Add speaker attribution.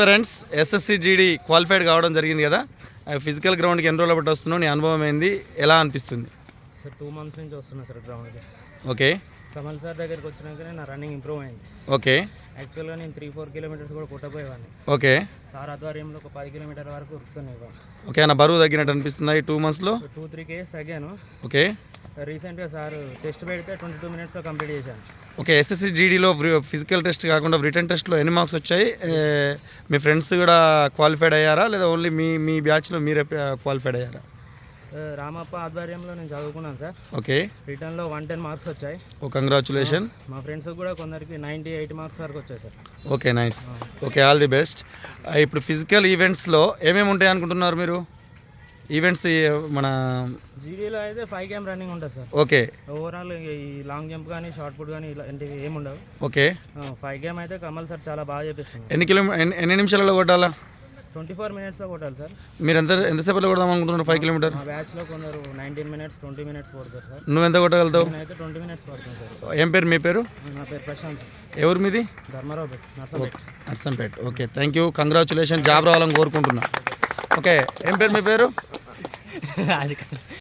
Speaker 1: Aspirants SSC GD qualified కావడం జరిగింది కదా. ఫిజికల్ గ్రౌండ్కి ఎన్ని రోజులు బట్టి వస్తున్నావు నీ అనుభవం ఏంది? ఎలా అనిపిస్తుంది?
Speaker 2: సార్ టూ మంత్స్ నుంచి వస్తున్నా సార్ గ్రౌండ్కి.
Speaker 1: ఓకే.
Speaker 2: కమల్ సార్ దగ్గరికి వచ్చినాకనే నా రన్నింగ్ ఇంప్రూవ్ అయింది.
Speaker 1: ఓకే.
Speaker 2: యాక్చువల్గా నేను త్రీ ఫోర్ కిలోమీటర్స్ కూడా కొట్టపోయేవాడిని
Speaker 1: ఓకే.
Speaker 2: సార్ ఆధ్వర్యంలో ఒక పది కిలోమీటర్ల వరకు ఉరుకుతున్నాయి
Speaker 1: ఓకే అన్న బరువు తగ్గినట్టు అనిపిస్తుందా ఈ టూ మంత్స్లో
Speaker 2: టూ త్రీ కేస్ తగ్గాను.
Speaker 1: ఓకే.
Speaker 2: రీసెంట్గా సార్ టెస్ట్ పెడితే ట్వంటీ టూ మినిట్స్లో కంప్లీట్ చేశాను.
Speaker 1: ఓకే ఎస్ఎస్సి జీడీలో ఫిజికల్ టెస్ట్ కాకుండా రిటర్న్ టెస్ట్లో ఎన్ని మార్క్స్ వచ్చాయి? మీ ఫ్రెండ్స్ కూడా క్వాలిఫైడ్ అయ్యారా? లేదా ఓన్లీ మీ మీ బ్యాచ్లో మీరే క్వాలిఫైడ్ అయ్యారా?
Speaker 2: రామప్ప ఆధ్వర్యంలో నేను చదువుకున్నాను సార్.
Speaker 1: ఓకే.
Speaker 2: రిటర్న్లో వన్ టెన్ మార్క్స్ వచ్చాయి.
Speaker 1: ఓ కంగ్రాచులేషన్
Speaker 2: మా ఫ్రెండ్స్ కూడా కొందరికి నైంటీ ఎయిట్ మార్క్స్ వరకు వచ్చాయి sir.
Speaker 1: Okay nice okay all the best ఇప్పుడు ఫిజికల్ ఈవెంట్స్లో ఏమేమి ఉంటాయి అనుకుంటున్నారు మీరు? ఈవెంట్స్ మన
Speaker 2: జీడీలో అయితే ఫైవ్ గేమ్ రన్నింగ్ ఉంటుంది సార్.
Speaker 1: ఓకే.
Speaker 2: ఓవరాల్ ఈ లాంగ్ జంప్ కానీ షార్ట్ పుట్ కానీ ఇలాంటివి ఏమి ఉండవు
Speaker 1: ఓకే.
Speaker 2: ఫైవ్ గేమ్ అయితే కమల్ సార్ చాలా బాగా చేపిస్తుంది.
Speaker 1: ఎన్ని ఎన్ని ఎన్ని నిమిషాలలో కొట్టాలా?
Speaker 2: ట్వంటీ ఫోర్ మినిట్స్లో కొట్టాలి సార్.
Speaker 1: మీరు ఎంత ఎంతసేపట్లో కొడదాం అనుకుంటున్నారు? Five kilometre?
Speaker 2: మా బ్యాచ్లో కొందరు నైన్టీన్ మినిట్స్ ట్వంటీ మినిట్స్ కొడతారు సార్.
Speaker 1: నువ్వు ఎంత కొట్టగలుగుతావు
Speaker 2: నేనైతే ట్వంటీ మినిట్స్ పడుతుంది సార్.
Speaker 1: ఏం పేరు? మీ పేరు?
Speaker 2: నా పేరు ప్రశాంత్
Speaker 1: ఎవరు మీది?
Speaker 2: Dharmaraopet Narsampet
Speaker 1: Narsampet. Okay thank you congratulation job రావాలని కోరుకుంటున్నా. ఓకే ఏం పేరు మీ పేరు?